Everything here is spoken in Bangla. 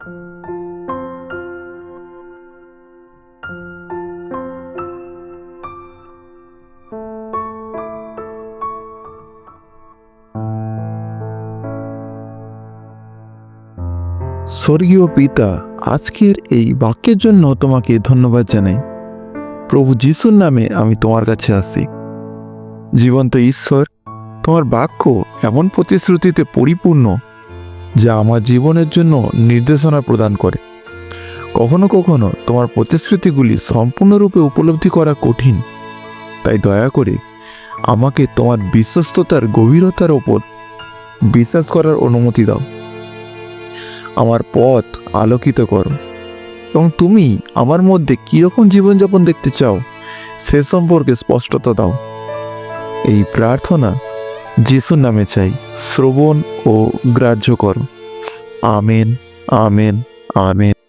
স্বর্গীয় পিতা, আজকের এই বাক্যের জন্য তোমাকে ধন্যবাদ জানাই। প্রভু যিশুর নামে আমি তোমার কাছে আসি। জীবন্ত ঈশ্বর, তোমার বাক্য এমন প্রতিশ্রুতিতে পরিপূর্ণ যা আমার জীবনের জন্য নির্দেশনা প্রদান করে। কখনো কখনো তোমার প্রতিশ্রুতিগুলি সম্পূর্ণরূপে উপলব্ধি করা কঠিন। তাই দয়া করে আমাকে তোমার বিশ্বস্ততার গভীরতার ওপর বিশ্বাস করার অনুমতি দাও। আমার পথ আলোকিত করো। এবং তুমি আমার মধ্যে কীরকম জীবনযাপন দেখতে চাও সে সম্পর্কে স্পষ্টতা দাও। এই প্রার্থনা যিশুর নামে চাই শ্রবণ ও গ্রাহ্য করো। Amen amen amen.